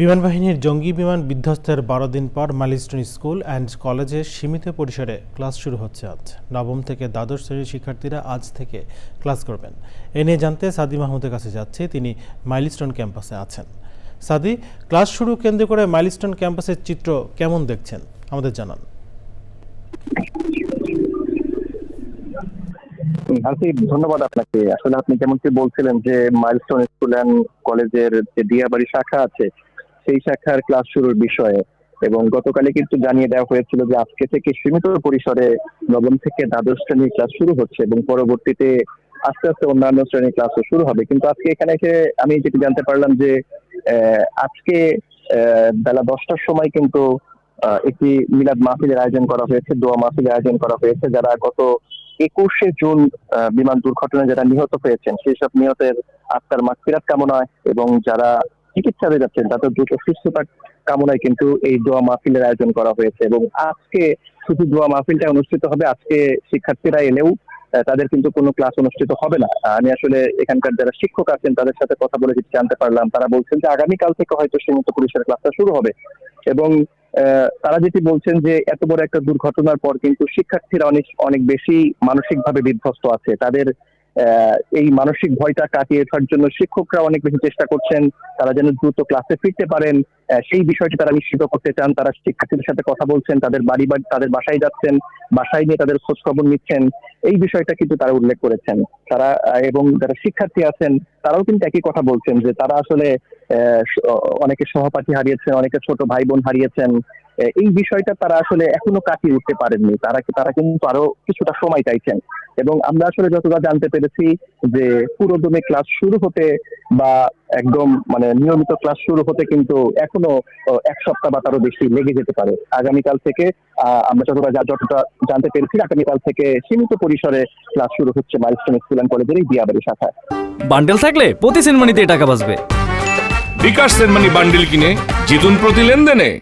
বিমান বাহিনীর জঙ্গি বিমান বিধ্বস্তের বারো দিন পর মাইলস্টোন স্কুল অ্যান্ড কলেজে সীমিত পরিসরে ক্লাস শুরু হচ্ছে আজ। নবম থেকে দ্বাদশ শ্রেণির শিক্ষার্থীরা আজ থেকে ক্লাস করবেন। এ নিয়ে জানতে সাদি মাহমুদের কাছে যাচ্ছে, তিনি মাইলস্টোন ক্যাম্পাসে আছেন। সাদি, ক্লাস শুরু কেন্দ্র করে মাইলস্টোন ক্যাম্পাসের চিত্র কেমন দেখছেন? আমাদের জানান। ধন্যবাদ আপনাকে। আসলে আপনি যেমনটি বলছিলেন যে মাইলস্টোন স্কুল অ্যান্ড কলেজের যে দিয়াবাড়ি শাখা আছে সেই শাখার ক্লাস শুরুর বিষয়ে। এবং গতকালে কিন্তু জানিয়ে দেওয়া হয়েছিল যে আজকে থেকে সীমিত পরিসরে নবম থেকে দ্বাদশ শ্রেণির ক্লাস শুরু হচ্ছে এবং পরবর্তীতে আস্তে আস্তে অন্যান্য শ্রেণির ক্লাসও শুরু হবে। কিন্তু আজকে এখানে এসে আমি যেটি জানতে পারলাম যে আজকে বেলা দশটার সময় কিন্তু একটি মিলাদ মাহফিলের আয়োজন করা হয়েছে, দোয়া মাহফিলের আয়োজন করা হয়েছে, যারা গত একুশে জুন বিমান দুর্ঘটনায় যারা নিহত হয়েছেন, সেই সব নিহতের আত্মার মাগফিরাত কামনায় এবং যারা চিকিৎসাতে যাচ্ছেন তাদের দ্রুত সুস্থতা কামনায় কিন্তু এই দোয়া মাহফিলের আয়োজন করা হয়েছে এবং আজকে শুধু দোয়া মাহফিলটা অনুষ্ঠিত হবে, আজকে শিক্ষার্থীরা এলেও তাদের কিন্তু কোনো ক্লাস অনুষ্ঠিত হবে না। আমি আসলে এখানকার যারা শিক্ষক আছেন, তাদের সাথে কথা বলে জানতে পারলাম, তারা বলছেন যে আগামীকাল থেকে হয়তো সীমিত পরিসরের ক্লাসটা শুরু হবে। এবং তারা যেটি বলছেন যে এত বড় একটা দুর্ঘটনার পর কিন্তু শিক্ষার্থীরা অনেক অনেক বেশি মানসিকভাবে বিধ্বস্ত আছে। তাদের এই মানসিক ভয়টা কাটিয়ে ওঠার জন্য শিক্ষকরা অনেক বেশি চেষ্টা করছেন। তারা যেন দ্রুত ক্লাসে ফিরতে পারেন। সেই বিষয়টি তারা নিশ্চিত করতে চান। তারা শিক্ষার্থীদের সাথে কথা বলছেন, তাদের বাড়ি বাড়ি তাদের বাসায় যাচ্ছেন, বাসায় নিয়ে তাদের খোঁজ খবর নিচ্ছেন। এই বিষয়টা কিন্তু তারা উল্লেখ করেছেন। তারা এবং যারা শিক্ষার্থী আছেন, তারাও কিন্তু একই কথা বলছেন যে তারা আসলে অনেকে সহপাঠী হারিয়েছেন, অনেকে ছোট ভাই বোন হারিয়েছেন এই বিষয়টা তারা আসলে এখনও কাটিয়ে উঠতে পারেননি। তারা তারা কিন্তু আরও কিছুটা সময় চাইছেন। এবং আমরা আসলে যতটা জানতে পেরেছি যে পুরোদমে ক্লাস শুরু হতে বা একদম মানে নিয়মিত ক্লাস শুরু হতে কিন্তু এখনও এক সপ্তাহ বা তারও বেশি লেগে যেতে পারে। আগামীকাল থেকে আহ, আমরা যতটা যতটা জানতে পেরেছি আগামীকাল থেকে সীমিত পরিসরে ক্লাস শুরু হচ্ছে মাইলস্টোন স্কুল অ্যান্ড কলেজের এই দিয়াবাড়ি শাখায়। বান্ডেল থাকলে প্রতি সেনমানিতে টাকা বাঁচবে। বিকাশ সেনমানি বান্ডিল কিনে জিতুন প্রতি লেনদেনে।